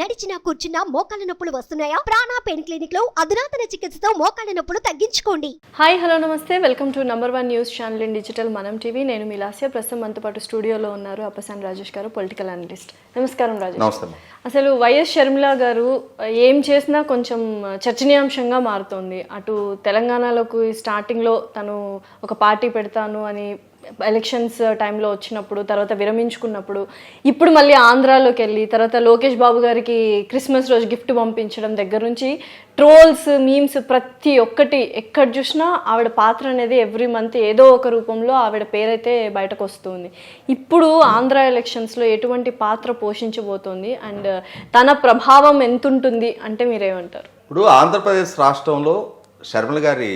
నడిచినా కూర్చున్నా మోకాళ్ళ నొప్పులు వస్తున్నాయా? ప్రాణా పెయిన్ క్లినిక్లో అధునాతన చికిత్సతో మోకాళ్ళ నొప్పులు తగ్గించుకోండి. హాయ్ హలో నమస్తే. Welcome to number one news channel in digital Manam TV నేను మీ లాస్య. ప్రస్తుతం మనతో పాటు స్టూడియోలో ఉన్నారు అప్పసాన్ రాజేష్ గారు పొలిటికల్ అనలిస్ట్. నమస్కారం రాజేష్. అసలు వైఎస్ షర్మిల గారు ఏం చేసినా కొంచెం చర్చనీయాంశంగా మారుతోంది. అటు తెలంగాణలోకి స్టార్టింగ్లో తను ఒక పార్టీ పెడతాను అని ఎలక్షన్స్ టైంలో uh, వచ్చినప్పుడు తర్వాత విరమించుకున్నప్పుడు ఇప్పుడు మళ్ళీ ఆంధ్రాలోకి వెళ్ళి తర్వాత లోకేష్ బాబు గారికి క్రిస్మస్ రోజు గిఫ్ట్ పంపించడం దగ్గర నుంచి ట్రోల్స్ మీమ్స్ ప్రతి ఒక్కటి ఎక్కడ చూసినా ఆవిడ పాత్ర అనేది ఎవ్రీ మంత్ ఏదో ఒక రూపంలో ఆవిడ పేరైతే బయటకు వస్తుంది. ఇప్పుడు ఆంధ్ర ఎలక్షన్స్లో ఎటువంటి పాత్ర పోషించబోతోంది? అండ్ uh, తన ప్రభావం ఎంతుంటుంది? అంటే మీరేమంటారు? ఇప్పుడు ఆంధ్రప్రదేశ్ రాష్ట్రంలో శర్మల గారి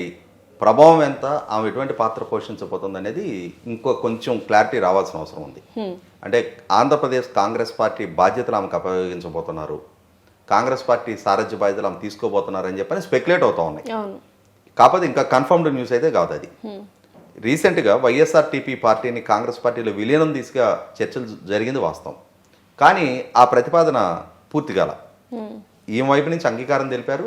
ప్రభావం ఎంత ఆమె ఎటువంటి పాత్ర పోషించబోతుంది అనేది ఇంకో కొంచెం క్లారిటీ రావాల్సిన అవసరం ఉంది. అంటే ఆంధ్రప్రదేశ్ కాంగ్రెస్ పార్టీ బాధ్యతలు ఆమెకు అప్పగించబోతున్నారు కాంగ్రెస్ పార్టీ సారథ్య బాధ్యతలు ఆమె తీసుకోబోతున్నారు అని చెప్పని స్పెక్యులేట్ అవుతా ఉన్నాయి. కాకపోతే ఇంకా కన్ఫర్మ్డ్ న్యూస్ అయితే కాదు అది. రీసెంట్గా వైఎస్ఆర్టీపీ పార్టీని కాంగ్రెస్ పార్టీలో విలీనం తీసుగా చర్చలు జరిగింది వాస్తవం. కానీ ఆ ప్రతిపాదన పూర్తి ఈ వైపు నుంచి అంగీకారం తెలిపారు.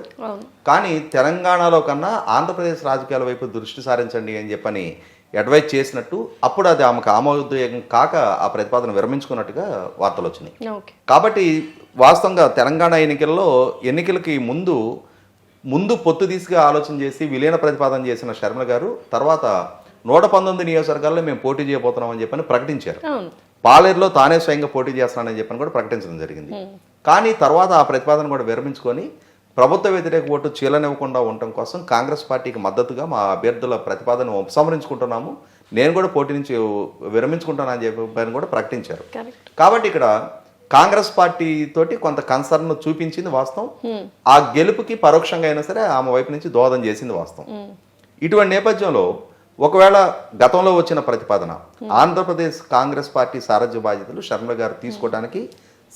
కానీ తెలంగాణలో కన్నా ఆంధ్రప్రదేశ్ రాజకీయాల వైపు దృష్టి సారించండి అని చెప్పని అడ్వైజ్ చేసినట్టు అప్పుడు అది ఆమెకు ఆమోదయోగం కాక ఆ ప్రతిపాదన విరమించుకున్నట్టుగా వార్తలు వచ్చినాయి. కాబట్టి వాస్తవంగా తెలంగాణ ఎన్నికల్లో ఎన్నికలకి ముందు ముందు పొత్తు తీసుగా ఆలోచన చేసి విలీన ప్రతిపాదన చేసిన శర్మ గారు తర్వాత నూట పంతొమ్మిది నియోజకవర్గాల్లో మేము పోటీ చేయబోతున్నామని చెప్పని ప్రకటించారు. పాలేరులో తానే స్వయంగా పోటీ చేస్తానని చెప్పని కూడా ప్రకటించడం జరిగింది. కానీ తర్వాత ఆ ప్రతిపాదన కూడా విరమించుకొని ప్రభుత్వ వ్యతిరేక ఓటు చీలనివ్వకుండా ఉండటం కోసం కాంగ్రెస్ పార్టీకి మద్దతుగా మా అభ్యర్థుల ప్రతిపాదన ఉపసంహరించుకుంటున్నాము నేను కూడా పోటీ నుంచి విరమించుకుంటానని చెప్పని కూడా ప్రకటించారు. కాబట్టి ఇక్కడ కాంగ్రెస్ పార్టీ తోటి కొంత కన్సర్న్ చూపించింది వాస్తవం. ఆ గెలుపుకి పరోక్షంగా అయినా సరే ఆమె వైపు నుంచి దోహదం చేసింది వాస్తవం. ఇటువంటి నేపథ్యంలో ఒకవేళ గతంలో వచ్చిన ప్రతిపాదన ఆంధ్రప్రదేశ్ కాంగ్రెస్ పార్టీ సారథ్య బాధ్యతలు శర్మ గారు తీసుకోవడానికి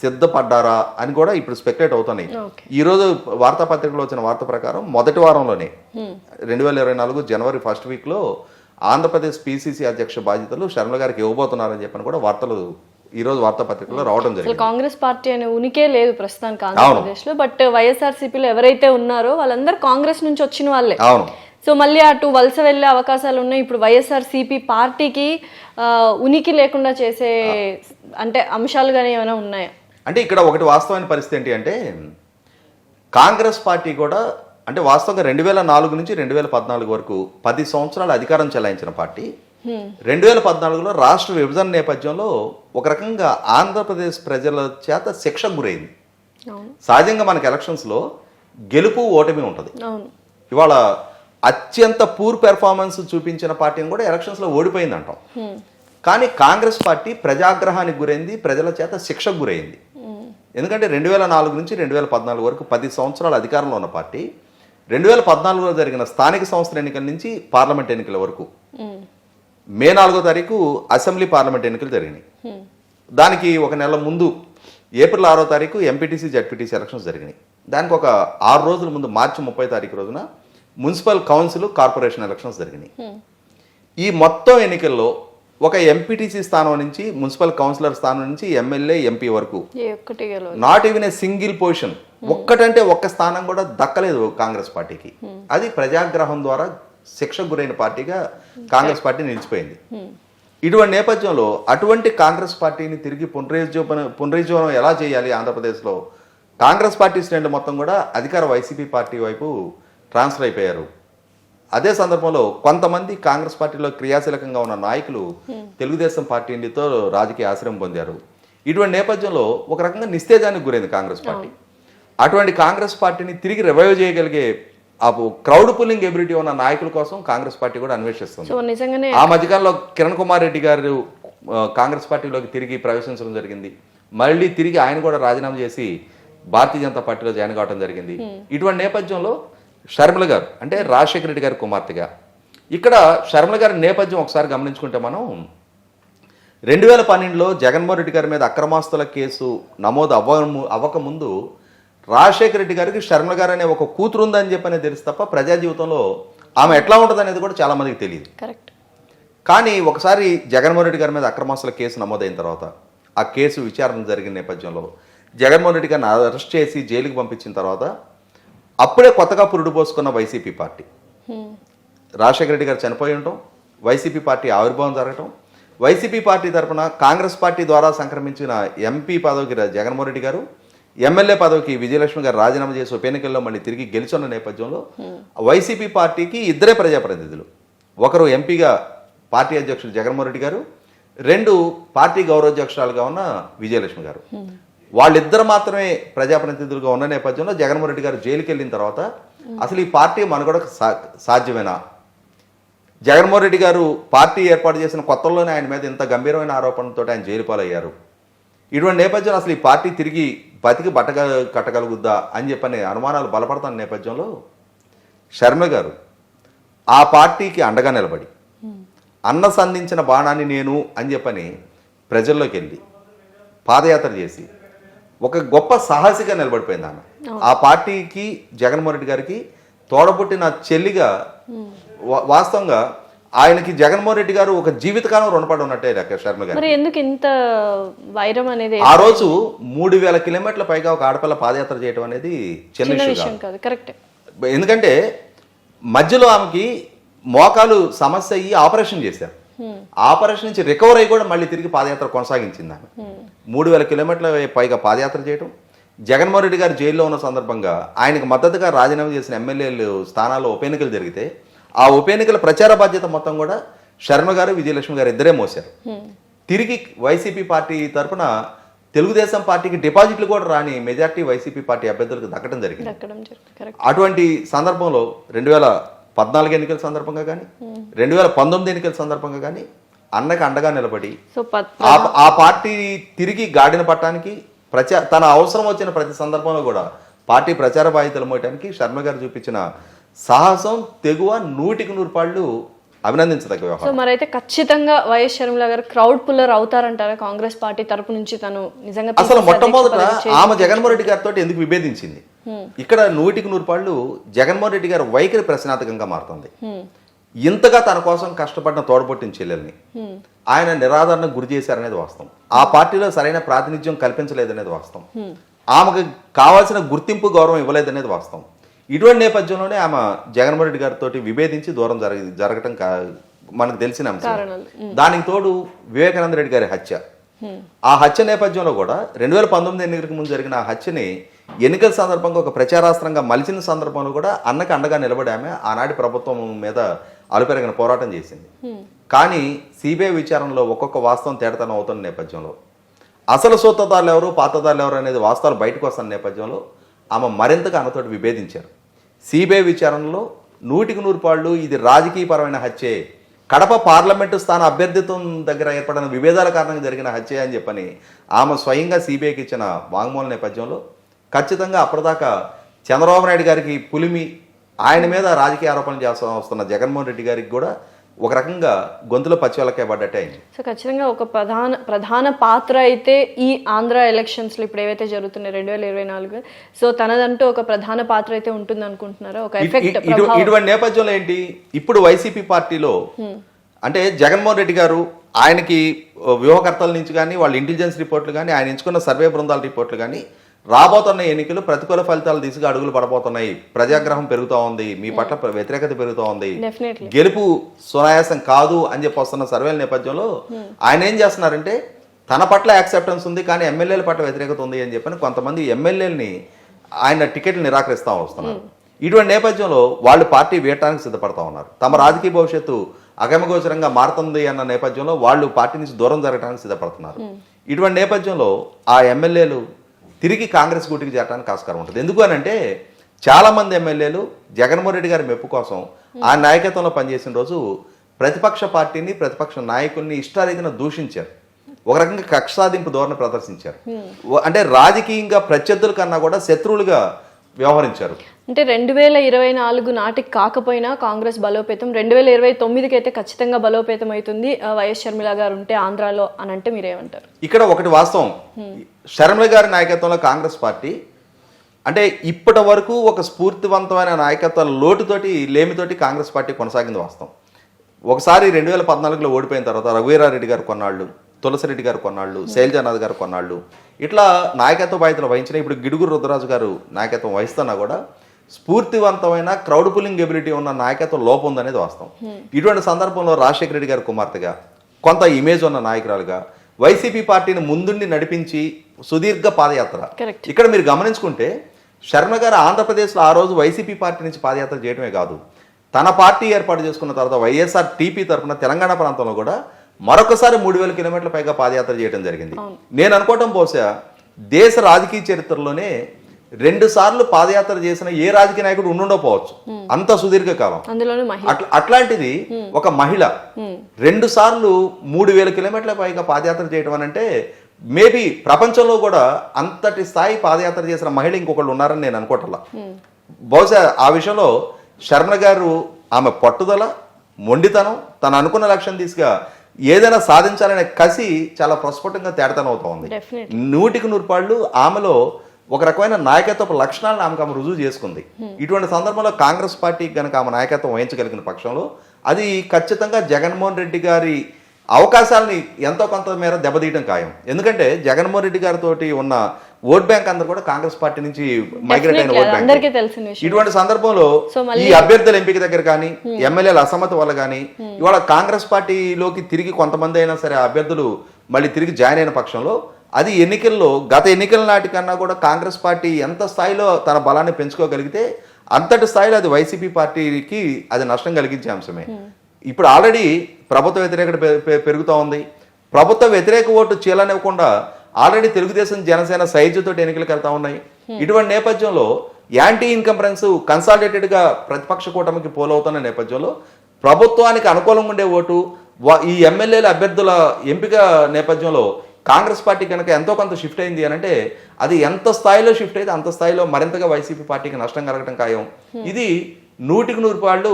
సిద్ధపడ్డారా అని కూడా ఇప్పుడు స్పెక్యులేట్ అవుతున్నాయి. ఓకే. ఈ రోజు వార్తాపత్రికలో వచ్చిన వార్త ప్రకారం మొదటి వారంలోనే రెండు వేల ఇరవై నాలుగు జనవరి ఫస్ట్ వీక్లో ఆంధ్రప్రదేశ్ పిసిసి అధ్యక్ష బాధ్యతలు శర్మ గారికి ఇవ్వబోతున్నారని చెప్పని కూడా వార్తలు ఈ రోజు వార్తాపత్రికలో రావడం జరిగింది. కాంగ్రెస్ పార్టీ అనే ఉనికే లేదు ప్రస్తుతానికి ఆంధ్రప్రదేశ్లో బట్ వైఎస్ఆర్సీపీలో ఎవరైతే ఉన్నారో వాళ్ళందరూ కాంగ్రెస్ నుంచి వచ్చిన వాళ్ళే. అవును. సో మళ్ళీ అటు వలస వెళ్ళే అవకాశాలు ఉన్నాయి. ఇప్పుడు వైఎస్ఆర్సీపీ పార్టీకి ఆ, ఉనికి లేకుండా చేసే అంటే అంశాలు కానీ ఏమైనా ఉన్నాయా? అంటే ఇక్కడ ఒకటి వాస్తవమైన పరిస్థితి ఏంటి అంటే కాంగ్రెస్ పార్టీ కూడా అంటే వాస్తవంగా రెండు వేల నాలుగు నుంచి రెండు వేల పద్నాలుగు వరకు పది సంవత్సరాలు అధికారం చెలాయించిన పార్టీ. రెండు వేల పద్నాలుగులో రాష్ట్ర విభజన నేపథ్యంలో ఒక రకంగా ఆంధ్రప్రదేశ్ ప్రజల చేత శిక్షకు గురైంది. సహజంగా మనకి ఎలక్షన్స్లో గెలుపు ఓటమి ఉంటుంది. ఇవాళ అత్యంత పూర్ పెర్ఫార్మెన్స్ చూపించిన పార్టీని కూడా ఎలక్షన్స్లో ఓడిపోయింది అంటాం కానీ కాంగ్రెస్ పార్టీ ప్రజాగ్రహానికి గురైంది ప్రజల చేత శిక్షకు గురైంది. ఎందుకంటే రెండు వేల నాలుగు నుంచి రెండు వేల పద్నాలుగు వరకు పది సంవత్సరాల అధికారంలో ఉన్న పార్టీ. రెండు వేల పద్నాలుగులో జరిగిన స్థానిక సంస్థల ఎన్నికల నుంచి పార్లమెంట్ ఎన్నికల వరకు. మే నాలుగో తారీఖు అసెంబ్లీ పార్లమెంట్ ఎన్నికలు జరిగినాయి. దానికి ఒక నెల ముందు ఏప్రిల్ ఆరో తారీఖు ఎంపీటీసీ జడ్పీటీసీ ఎలక్షన్స్ జరిగినాయి. దానికి ఒక ఆరు రోజుల ముందు మార్చి ముప్పై తారీఖు రోజున మున్సిపల్ కౌన్సిల్ కార్పొరేషన్ ఎలక్షన్స్ జరిగినాయి. ఈ మొత్తం ఎన్నికల్లో ఒక ఎంపీటీసీ స్థానం నుంచి మున్సిపల్ కౌన్సిలర్ స్థానం నుంచి ఎమ్మెల్యే ఎంపీ వరకు. Not even a single position ఒక్కటంటే ఒక్క స్థానం కూడా దక్కలేదు కాంగ్రెస్ పార్టీకి. అది ప్రజాగ్రహం ద్వారా శిక్షకు గురైన పార్టీగా కాంగ్రెస్ పార్టీ నిలిచిపోయింది. ఇటువంటి నేపథ్యంలో అటువంటి కాంగ్రెస్ పార్టీని తిరిగి పునరుజ్జీవన పునరుజ్జీవనం ఎలా చేయాలి ఆంధ్రప్రదేశ్లో? కాంగ్రెస్ పార్టీ శ్రేణులు మొత్తం కూడా అధికార వైసీపీ పార్టీ వైపు ట్రాన్స్ఫర్ అయిపోయారు. అదే సందర్భంలో కొంతమంది కాంగ్రెస్ పార్టీలో క్రియాశీలకంగా ఉన్న నాయకులు తెలుగుదేశం పార్టీతో రాజకీయ ఆశ్రయం పొందారు. ఇటువంటి నేపథ్యంలో ఒక రకంగా నిస్తేజానికి గురైంది కాంగ్రెస్ పార్టీ. అటువంటి కాంగ్రెస్ పార్టీని తిరిగి రివైవ్ చేయగలిగే ఆ క్రౌడ్ పుల్లింగ్ ఎబిలిటీ ఉన్న నాయకుల కోసం కాంగ్రెస్ పార్టీ కూడా అన్వేషిస్తుంది. ఆ మధ్యకాలంలో కిరణ్ కుమార్ రెడ్డి గారు కాంగ్రెస్ పార్టీలోకి తిరిగి ప్రవేశించడం జరిగింది. మళ్ళీ తిరిగి ఆయన కూడా రాజీనామా చేసి భారతీయ జనతా పార్టీలో జాయిన్ కావడం జరిగింది. ఇటువంటి నేపథ్యంలో షర్మిల గారు అంటే రాజశేఖర రెడ్డి గారి కుమార్తెగా. ఇక్కడ షర్మిల గారి నేపథ్యం ఒకసారి గమనించుకుంటే మనం రెండు వేల పన్నెండులో జగన్మోహన్ రెడ్డి గారి మీద అక్రమాస్తుల కేసు నమోదు అవ్వ అవ్వకముందు రాజశేఖర రెడ్డి గారికి షర్మిల గారు అనే ఒక కూతురు ఉందని చెప్పని తెలుసు తప్ప ప్రజా జీవితంలో ఆమె ఎట్లా ఉంటుంది అనేది కూడా చాలా మందికి తెలియదు. కరెక్ట్. కానీ ఒకసారి జగన్మోహన్ రెడ్డి గారి మీద అక్రమాస్తుల కేసు నమోదైన తర్వాత ఆ కేసు విచారణ జరిగిన నేపథ్యంలో జగన్మోహన్ రెడ్డి గారిని అరెస్ట్ చేసి జైలుకి పంపించిన తర్వాత అప్పుడే కొత్తగా పురుడు పోసుకున్న వైసీపీ పార్టీ. రాజశేఖర రెడ్డి గారు చనిపోయి ఉండటం వైసీపీ పార్టీ ఆవిర్భావం జరగటం వైసీపీ పార్టీ తరపున కాంగ్రెస్ పార్టీ ద్వారా సంక్రమించిన ఎంపీ పదవికి జగన్మోహన్ రెడ్డి గారు ఎమ్మెల్యే పదవికి విజయలక్ష్మి గారు రాజీనామా చేసి ఉప ఎన్నికల్లో మళ్ళీ తిరిగి గెలుచున్న నేపథ్యంలో వైసీపీ పార్టీకి ఇద్దరే ప్రజాప్రతినిధులు. ఒకరు ఎంపీగా పార్టీ అధ్యక్షుడు జగన్మోహన్ రెడ్డి గారు రెండు పార్టీ గౌరవాధ్యక్షురాలుగా ఉన్న విజయలక్ష్మి గారు. వాళ్ళిద్దరు మాత్రమే ప్రజాప్రతినిధులుగా ఉన్న నేపథ్యంలో జగన్మోహన్ రెడ్డి గారు జైలుకి వెళ్ళిన తర్వాత అసలు ఈ పార్టీ మనుగడ సా- సాధ్యమేనా? జగన్మోహన్ రెడ్డి గారు పార్టీ ఏర్పాటు చేసిన కొత్తలోనే ఆయన మీద ఇంత గంభీరమైన ఆరోపణలతో ఆయన జైలు పాలయ్యారు ఇటువంటి నేపథ్యంలో అసలు ఈ పార్టీ తిరిగి బతికి బట్టగ కట్టగలుగుద్దా అని చెప్పని అనుమానాలు బలపడుతున్న నేపథ్యంలో శర్మ గారు ఆ పార్టీకి అండగా నిలబడి అన్న సంధించిన బాణాన్ని నేను అని చెప్పని ప్రజల్లోకి వెళ్ళి పాదయాత్ర చేసి ఒక గొప్ప సాహసిగా నిలబడిపోయింది ఆమె. ఆ పార్టీకి జగన్మోహన్ రెడ్డి గారికి తోడబుట్టిన చెల్లిగా వాస్తవంగా ఆయనకి జగన్మోహన్ రెడ్డి గారు ఒక జీవితకాలం రుణపడి ఉన్నట్టే లెక్క శర్మ గారు. ఎందుకు ఇంత వైరం అనేది ఆ రోజు మూడు వేల కిలోమీటర్ల పైగా ఒక ఆడపిల్ల పాదయాత్ర చేయడం అనేది చిన్న విషయం కాదు కరెక్ట్. ఎందుకంటే మధ్యలో ఆమెకి మోకాలు సమస్య అయ్యి ఆపరేషన్ చేశారు. ఆపరేషన్ నుంచి రికవర్ అయ్యి కూడా మళ్ళీ తిరిగి పాదయాత్ర కొనసాగించింది ఆమె. మూడు వేల కిలోమీటర్ల పైగా పాదయాత్ర చేయడం జగన్మోహన్ రెడ్డి గారు జైల్లో ఉన్న సందర్భంగా ఆయనకు మద్దతుగా రాజీనామా చేసిన ఎమ్మెల్యేలు స్థానాల్లో ఉప ఎన్నికలు జరిగితే ఆ ఉప ఎన్నికల ప్రచార బాధ్యత మొత్తం కూడా శర్మ గారు విజయలక్ష్మి గారు ఇద్దరే మోశారు. తిరిగి వైసీపీ పార్టీ తరపున తెలుగుదేశం పార్టీకి డిపాజిట్లు కూడా రాని మెజార్టీ వైసీపీ పార్టీ అభ్యర్థులకు దక్కడం జరిగింది. అటువంటి సందర్భంలో రెండు వేల పద్నాలుగు ఎన్నికల సందర్భంగా కానీ రెండు వేల పంతొమ్మిది ఎన్నికల సందర్భంగా కానీ అన్నకి అండగా నిలబడి ఆ పార్టీ తిరిగి గాడిన పట్టడానికి ప్రచార తన అవసరం వచ్చిన ప్రతి సందర్భంలో కూడా పార్టీ ప్రచార బాధ్యతలు మోయటానికి శర్మ గారు చూపించిన సాహసం తెగువ నూటికి నూరు పాళ్ళు అభినందించదగ్గ వ్యవహారం. సో మరైతే ఖచ్చితంగా YS Sharmila garu crowd puller అవుతారంటారా? Congress party తరపు నుంచి తను నిజంగా అసలు మొట్టమొదట ఆమె జగన్మోహన్ రెడ్డి గారితో ఎందుకు విభేదించింది? ఇక్కడ నూటికి నూరు పాళ్ళు జగన్మోహన్ రెడ్డి గారి వైఖరి ప్రశ్నార్థకంగా మారుతుంది. హ్మ్. ఇంతగా తన కోసం కష్టపడిన తోడబొట్టిన చెల్లెల్ని ఆయన నిరాదరణకు గురి చేశారనేది వాస్తవం. ఆ పార్టీలో సరైన ప్రాతినిధ్యం కల్పించలేదనేది వాస్తవం. ఆమెకు కావాల్సిన గుర్తింపు గౌరవం ఇవ్వలేదనేది వాస్తవం. ఇటువంటి నేపథ్యంలోనే ఆమె జగన్మోహన్ రెడ్డి గారితో విభేదించి దూరం జరగ జరగటం మనకు తెలిసిన అంశం. దానికి తోడు వివేకానంద రెడ్డి గారి హత్య. ఆ హత్య నేపథ్యంలో కూడా రెండు వేల పంతొమ్మిది ఎన్నికలకు ముందు జరిగిన ఆ హత్యని ఎన్నికల సందర్భంగా ఒక ప్రచారాస్త్రంగా మలిచిన సందర్భంలో కూడా అన్నకు అండగా నిలబడి ఆమె ఆనాటి ప్రభుత్వం మీద అలుపెరగిన పోరాటం చేసింది. కానీ సిబిఐ విచారణలో ఒక్కొక్క వాస్తవం తేడతనం అవుతున్న నేపథ్యంలో. అసలు సూత్రధారులు ఎవరు పాతదారులు ఎవరు అనేది వాస్తవాలు బయటకు వస్తున్న నేపథ్యంలో ఆమె మరింతగా అన్నతోటి విభేదించారు. సిబిఐ విచారణలో నూటికి నూరు పాళ్ళు ఇది రాజకీయపరమైన హత్యే. కడప పార్లమెంటు స్థాన అభ్యర్థిత్వం దగ్గర ఏర్పడిన విభేదాల కారణంగా జరిగిన హత్య అని చెప్పని ఆమె స్వయంగా సిబిఐకి ఇచ్చిన వాంగ్మూల నేపథ్యంలో ఖచ్చితంగా అప్పటిదాకా చంద్రబాబు నాయుడు గారికి పులిమి ఆయన మీద రాజకీయ ఆరోపణలు చేస్తా వస్తున్న జగన్మోహన్ రెడ్డి గారికి కూడా ఒక రకంగా గొంతులో పచ్చివలకే పడ్డట్టే అయింది. సో ఖచ్చితంగా ఒక ప్రధాన ప్రధాన పాత్ర అయితే ఈ ఆంధ్ర ఎలక్షన్స్లో ఇప్పుడు ఏవైతే జరుగుతున్నాయి రెండు వేల ఇరవై నాలుగు సో తనదంటూ ఒక ప్రధాన పాత్ర అయితే ఉంటుంది అనుకుంటున్నారా ఒక ఎఫెక్ట్ ఇటు- ఇటు- ఇటువంటి నేపథ్యంలో ఏంటి? ఇప్పుడు వైసీపీ పార్టీలో అంటే జగన్మోహన్ రెడ్డి గారు ఆయనకి వ్యూహకర్తల నుంచి కానీ వాళ్ళ ఇంటెలిజెన్స్ రిపోర్ట్లు కానీ ఆయన ఎంచుకున్న సర్వే బృందాల రిపోర్ట్లు కానీ రాబోతున్న ఎన్నికలు ప్రతికూల ఫలితాలు దిశగా అడుగులు పడబోతున్నాయి. ప్రజాగ్రహం పెరుగుతూ ఉంది. మీ పట్ల ప్ర- వ్యతిరేకత పెరుగుతూ ఉంది. గెలుపు సునాయాసం కాదు అని చెప్పి వస్తున్న సర్వేల నేపథ్యంలో ఆయన ఏం చేస్తున్నారంటే తన పట్ల యాక్సెప్టెన్స్ ఉంది కానీ ఎమ్మెల్యేల పట్ల వ్యతిరేకత ఉంది అని చెప్పని కొంతమంది ఎమ్మెల్యేలని ఆయన టికెట్లు నిరాకరిస్తూ వస్తున్నారు. ఇటువంటి నేపథ్యంలో వాళ్ళు పార్టీ వేయటానికి సిద్ధపడతా ఉన్నారు. తమ రాజకీయ భవిష్యత్తు అగమగోచరంగా మారుతుంది అన్న నేపథ్యంలో వాళ్ళు పార్టీ నుంచి దూరం జరగడానికి సిద్ధపడుతున్నారు. ఇటువంటి నేపథ్యంలో ఆ ఎమ్మెల్యేలు తిరిగి కాంగ్రెస్ గూటికి చేరడానికి ఆస్కారం ఉంటుంది. ఎందుకు అని అంటే చాలా మంది ఎమ్మెల్యేలు జగన్మోహన్ రెడ్డి గారి మెప్పు కోసం ఆ నాయకత్వంలో పనిచేసిన రోజు ప్రతిపక్ష పార్టీని ప్రతిపక్ష నాయకుల్ని ఇష్టారీతిన దూషించారు. ఒక రకంగా కక్ష సాధింపు ధోరణి ప్రదర్శించారు. అంటే రాజకీయంగా ప్రత్యర్థుల కన్నా కూడా శత్రువులుగా వ్యవహరించారు. అంటే రెండు వేల ఇరవై నాలుగు నాటికి కాకపోయినా కాంగ్రెస్ బలోపేతం. రెండు వేల ఇరవై తొమ్మిదికి అయితే ఖచ్చితంగా బలోపేతం అవుతుంది వైఎస్ షర్మిల గారు ఉంటే ఆంధ్రాలో అని అంటే మీరేమంటారు? ఇక్కడ ఒకటి వాస్తవం. శర్మల గారి నాయకత్వంలో కాంగ్రెస్ పార్టీ అంటే ఇప్పటి వరకు ఒక స్ఫూర్తివంతమైన నాయకత్వ లోటుతోటి లేమితోటి కాంగ్రెస్ పార్టీ కొనసాగింది వాస్తవం. ఒకసారి రెండు వేల పద్నాలుగులో ఓడిపోయిన తర్వాత రఘువీరారెడ్డి గారు కొన్నాళ్ళు తులసిరెడ్డి గారు కొన్నాళ్ళు శైలజానాథ్ గారు కొన్నాళ్ళు. ఇట్లా నాయకత్వ బాధ్యతలు వహించిన ఇప్పుడు గిడుగురు రుద్రరాజు గారు నాయకత్వం వహిస్తున్నా కూడా స్ఫూర్తివంతమైన క్రౌడ్ పుల్లింగ్ ఎబిలిటీ ఉన్న నాయకత్వం లోపం ఉందనేది వాస్తవం. ఇటువంటి సందర్భంలో రాజశేఖర రెడ్డి గారి కుమార్తెగా కొంత ఇమేజ్ ఉన్న నాయకురాలుగా వైసీపీ పార్టీని ముందుండి నడిపించి సుదీర్ఘ పాదయాత్ర. ఇక్కడ మీరు గమనించుకుంటే శర్మ గారు ఆంధ్రప్రదేశ్లో ఆ రోజు వైసీపీ పార్టీ నుంచి పాదయాత్ర చేయడమే కాదు తన పార్టీ ఏర్పాటు చేసుకున్న తర్వాత వైఎస్ఆర్ టీపీ తరఫున తెలంగాణ ప్రాంతంలో కూడా మరొకసారి మూడు వేల కిలోమీటర్ల పైగా పాదయాత్ర చేయడం జరిగింది. నేను అనుకోవటం బహుశా దేశ రాజకీయ చరిత్రలోనే రెండు సార్లు పాదయాత్ర చేసిన ఏ రాజకీయ నాయకుడు ఉండుండకపోవచ్చు. అంత సుదీర్ఘ కాలం అట్లాంటిది ఒక మహిళ. రెండు సార్లు మూడు వేల కిలోమీటర్ల పైగా పాదయాత్ర చేయడం అని అంటే మేబీ ప్రపంచంలో కూడా అంతటి స్థాయి పాదయాత్ర చేసిన మహిళ ఇంకొకళ్ళు ఉన్నారని నేను అనుకోవట్లా బహుశా ఆ విషయంలో శర్మ గారు ఆమె పట్టుదల మొండితనం తను అనుకున్న లక్ష్యం తీసుగా ఏదైనా సాధించాలనే కసి చాలా ప్రస్ఫుటంగా తేడతనం అవుతా ఉంది. నూటికి నూరు పాళ్ళు ఆమెలో ఒక రకమైన నాయకత్వపు లక్షణాలను ఆమెకు ఆమె రుజువు చేసుకుంది. ఇటువంటి సందర్భంలో కాంగ్రెస్ పార్టీకి కనుక ఆమె నాయకత్వం వహించగలిగిన పక్షంలో అది ఖచ్చితంగా జగన్మోహన్ రెడ్డి గారి అవకాశాలని ఎంతో కొంత మేర దెబ్బతీయడం ఖాయం. ఎందుకంటే జగన్మోహన్ రెడ్డి గారితో ఉన్న ఓట్ బ్యాంక్ అందరూ కూడా కాంగ్రెస్ పార్టీ నుంచి మైగ్రేట్ అయిన ఓట్ బ్యాంక్. ఇటువంటి సందర్భంలో ఈ అభ్యర్థుల ఎంపిక దగ్గర కానీ ఎమ్మెల్యేల అసమ్మతి వల్ల కానీ ఇవాళ కాంగ్రెస్ పార్టీలోకి తిరిగి కొంతమంది అయినా సరే అభ్యర్థులు మళ్ళీ తిరిగి జాయిన్ అయిన పక్షంలో అది ఎన్నికల్లో గత ఎన్నికల నాటి కన్నా కూడా కాంగ్రెస్ పార్టీ ఎంత స్థాయిలో తన బలాన్ని పెంచుకోగలిగితే అంతటి స్థాయిలో అది వైసీపీ పార్టీకి అది నష్టం కలిగించే అంశమే. ఇప్పుడు ఆల్రెడీ ప్రభుత్వ వ్యతిరేకత పె- పెరుగుతూ ఉంది. ప్రభుత్వ వ్యతిరేక ఓటు చీలనివ్వకుండా ఆల్రెడీ తెలుగుదేశం జనసేన సైజుతో ఎన్నికలకు వెళ్తా ఉన్నాయి. ఇటువంటి నేపథ్యంలో యాంటీ ఇన్కంపరెన్స్ కన్సాలిడేటెడ్గా ప్రతిపక్ష కూటమికి పోలవుతున్న నేపథ్యంలో ప్రభుత్వానికి అనుకూలంగా ఉండే ఓటు ఈ ఎమ్మెల్యేల అభ్యర్థుల ఎంపిక నేపథ్యంలో కాంగ్రెస్ పార్టీ కనుక ఎంతో కొంత షిఫ్ట్ అయింది అని అంటే అది ఎంత స్థాయిలో షిఫ్ట్ అయితే అంత స్థాయిలో మరింతగా వైసీపీ పార్టీకి నష్టం కలగడం ఖాయం ఇది నూటికి నూరు పాళ్ళు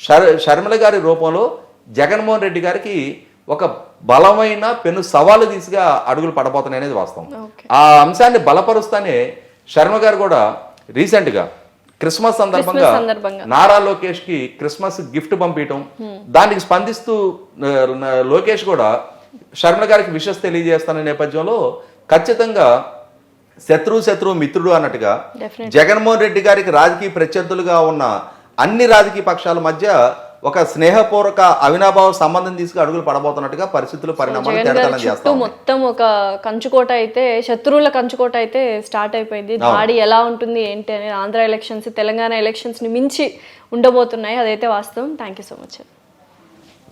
షర్ షర్మిల గారి రూపంలో జగన్మోహన్ రెడ్డి గారికి ఒక బలమైన పెను సవాలు తీసుగా అడుగులు పడబోతున్నాయి అనేది వాస్తవం. ఆ అంశాన్ని బలపరుస్తానే శర్మ గారు కూడా రీసెంట్గా క్రిస్మస్ సందర్భంగా. నారా లోకేష్కి క్రిస్మస్ గిఫ్ట్ పంపించడం దానికి స్పందిస్తూ లోకేష్ కూడా శర్మ గారికి విషస్ తెలియజేస్తున్న నేపథ్యంలో ఖచ్చితంగా శత్రువు శత్రువు మిత్రుడు అన్నట్టుగా. జగన్మోహన్ రెడ్డి గారికి రాజకీయ ప్రత్యర్థులుగా ఉన్న అన్ని రాజకీయ పక్షాల మధ్య ఒక స్నేహపూర్వక అవినాభావ సంబంధం తీసుకు అడుగులు పడబోతున్నట్టుగా పరిస్థితులు పరిణామాలు మొత్తం ఒక కంచుకోట అయితే శత్రువుల కంచుకోట అయితే స్టార్ట్ అయిపోయింది. దాడి ఎలా ఉంటుంది ఏంటి అనేది ఆంధ్ర ఎలక్షన్స్ తెలంగాణ ఎలక్షన్స్ని మించి ఉండబోతున్నాయి. అదైతే వాస్తవం. Thank you so much